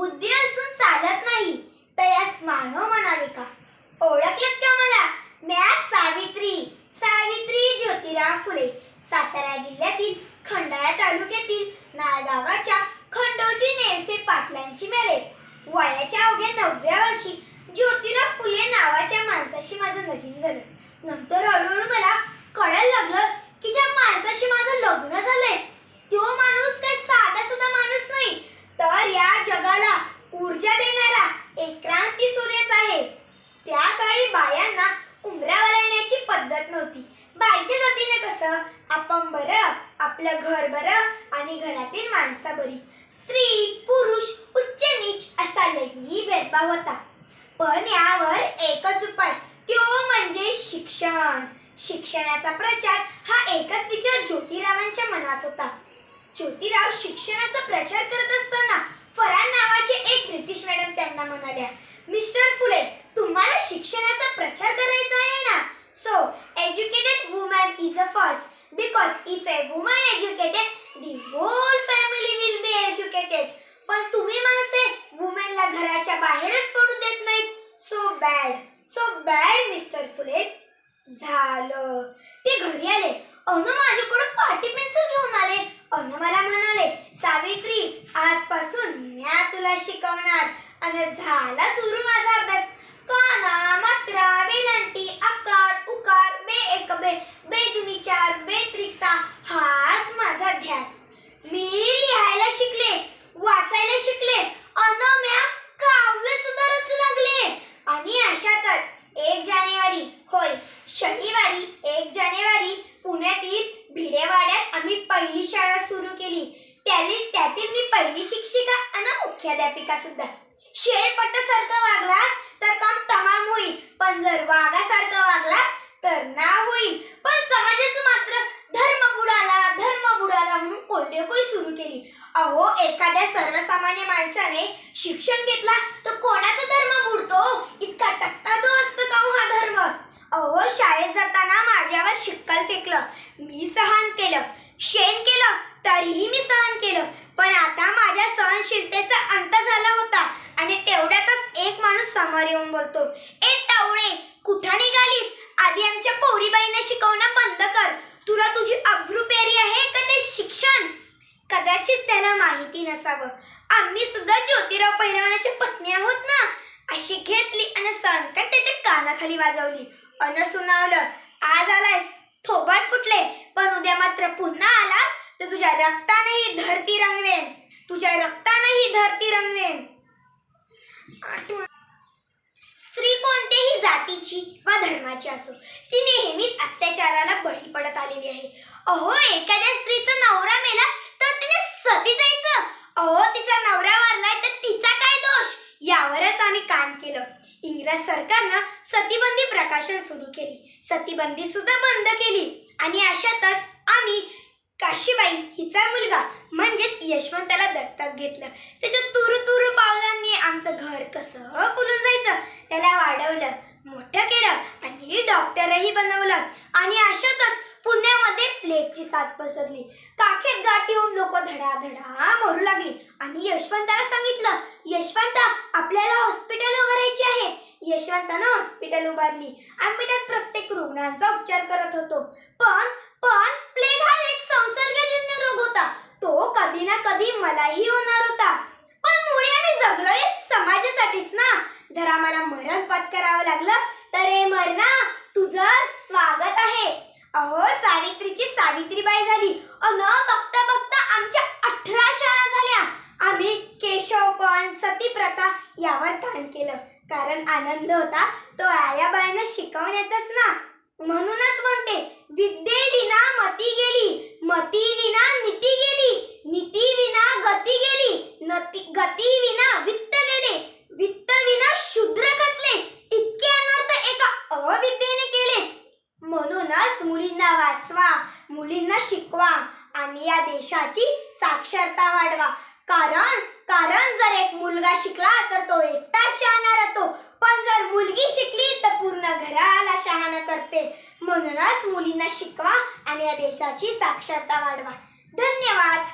बुद्धी असून चालत नाही. तयास मानव म्हणाले का? ओळखलत का मला? म्या सावित्री सावित्री ज्योतिराव फुले. सातारा जिल्ह्यातील खंडाळा तालुक्यातील नाळगावाच्या खंडोजी नेरसे पाटलांची मॅरेज. वयाच्या अवघ्या नवव्या वर्षी ज्योतिराव फुले नावाच्या माणसाशी माझं लगीन झालं. नंतर हळूहळू मला कळायला लागलं की ज्या माणसाशी माझं लग्न झालंय तो माणूस काही साधा सुद्धा माणूस नाही तर या जगाला ऊर्जा देणारा एक क्रांती सूर्यच आहे त्या काळी बायांना उमरा वळण्याची पद्धत नव्हती बाईच्या जातीने कसं आपण बरं आपलं घर बरं आणि घरातील माणसा बरी. स्त्री पुरुष उच्च नीच असा लई भेदभाव होता. पण यावर एकच उपाय तो म्हणजे शिक्षण. शिक्षणाचा प्रचार हा एकच विचार ज्योतिरावांच्या मनात होता. ज्योतिराव शिक्षणाचा प्रचार करत असताना फरान नावाचे एक ब्रिटिश मॅडम त्यांना म्हणाल्या मिस्टर फुले तुम्हाला शिक्षणाचा प्रचार करायचा आहे ना? So educated woman is a first because if a woman educated the whole family will be educated पण तुम्ही माणसे वुमेनला घराच्या बाहेरच पडू देत नाहीत. So bad so bad mister Phule झालं. ते घरी आले. अन माझ्याकडे पाटी पेन्सिल घेऊन आले. अन मला म्हणाले सावित्री आजपासून म्या तुला शिकवणार. अन झाला सुरू माझा अभ्यास. काना मात्रा वेलांटी आकार एक बे बे दुनी चार बे त्रिक्सा हाच माझा ध्यास मी लिहायला शिकले वाचायला शिकले अन म्या काव्य सुद्धा रचू लागले. आणि अशातच एक जानेवारी होय शनिवारी एक जानेवारी पुण्यातील भिडेवाड्यात आम्ही पहिली शाळा सुरू केली. त्याली त्यातील मी पहिली शिक्षिका आणि मुख्याध्यापिका सुद्धा. शेळपट्टासारखं वागला तर काम तमाम होईल. पण जर वाघासारखं वागला तर ना होईल. पण समाजाचं मात्र धर्म बुडाला धर्म बुडाला म्हणून कोल्डेकोई सुरू केली. अहो एखाद्या सर्वसामान्य माणसाने शिक्षण घेतला तर कोणाचा धर्म बुडतो? इतका टक्का तो असतो का हो हा धर्म? अहो शाळेत जाताना माझ्यावर शिक्कल फेकलं. मी सहन केलं. शेण केलं तरीही मी सहन केलं. पण आता माझ्या सहनशीलतेचा अंत झाला होता आणि तेवढ्यातच एक माणूस समोर येऊन बोलतो ए टावळे कुठं निघालीस आधी आमच्या पोरीबाईंना शिकवणं बंद कर तुला तुझी अब्रू पेरी आहे का ते शिक्षण कदाचित त्याला माहिती नसावं आम्ही सुद्धा ज्योतिराव पहिलवानाच्या पत्नी आहोत ना? अशी घेतली आणि संकट त्याच्या कानाखाली वाजवली. अन सुनावलं आज आलायस? थोबाट फुटले. पण उद्या मात्र पुन्हा आलास तर तुझ्या रक्तानेही धरती रंगवेन. तुझ्या रक्तानेही धरती रंगवेन. स्त्री कोणत्याही जातीची वा धर्माची असो ती नेहमीच अत्याचाराला बळी पडत आलेली आहे. अहो एखाद्या स्त्रीचा नवरा मेला तर तिने सती जायचं. अहो तिचं नवरा वारलाय तर तिचा काय दोष यावरच आम्ही काम केलं. इंग्रज सरकारनं सतीबंदी प्रकाशन सुरू केली. सतीबंदी सुद्धा बंद केली. आणि अशातच आम्ही काशीबाई हिचा मुलगा म्हणजेच यशवंताला दत्तक घेतलं. त्याच्या तुरु तुरु पावलांनी आमचं घर कसं फुलून जायचं त्याला वाढवलं मोठं केलं आणि डॉक्टरही बनवलं. आणि अशातच पुण्यामध्ये प्लेगची साथ पसरली. काखेत गाठी येऊन लोक धडाधडा मरू लागली. आणि यशवंताला सांगितलं यशवंत आपल्याला हॉस्पिटल उभारायची आहे. यशवंतानं हॉस्पिटल उभारली. आम्ही त्यात प्रत्येक रुग्णांचा उपचार करत होतो. पण पण प्लेग हा एक संसर्गजन्य रोग होता. तो कधी ना कधी मलाही होणार होता. पण मुळे आम्ही जगलोय समाजासाठीच ना. जर आम्हाला मरण पत्करावं लागलं तर हे मरणा तुझं स्वागत आहे. अहो सावित्रीची सावित्रीबाई झाली. अन बघता बघता आमच्या अठरा शाळा झाल्या. आम्ही केशवपण सतीप्रथा यावर काम केलं. कारण आनंद होता तो आयाबाईनं शिकवण्याचाच ना. म्हणूनच म्हणते विद्ये विना मती गेली मती विना नीती गेली नीती विना गती गेली नती गती विना वित्त वित्त विना शूद्र खचले इतके अनर्थ एका अविद्येने केले म्हणूनच मुलींना वाचवा मुलींना शिकवा आणि या देशाची साक्षरता वाढवा. कारण कारण जर एक मुलगा शिकला तर तो एकटाच शहाणा राहतो. पण जर मुलगी शिकली तर पूर्ण घराला शहाणा करते. म्हणूनच मुलींना शिकवा आणि या देशाची साक्षरता वाढवा. धन्यवाद.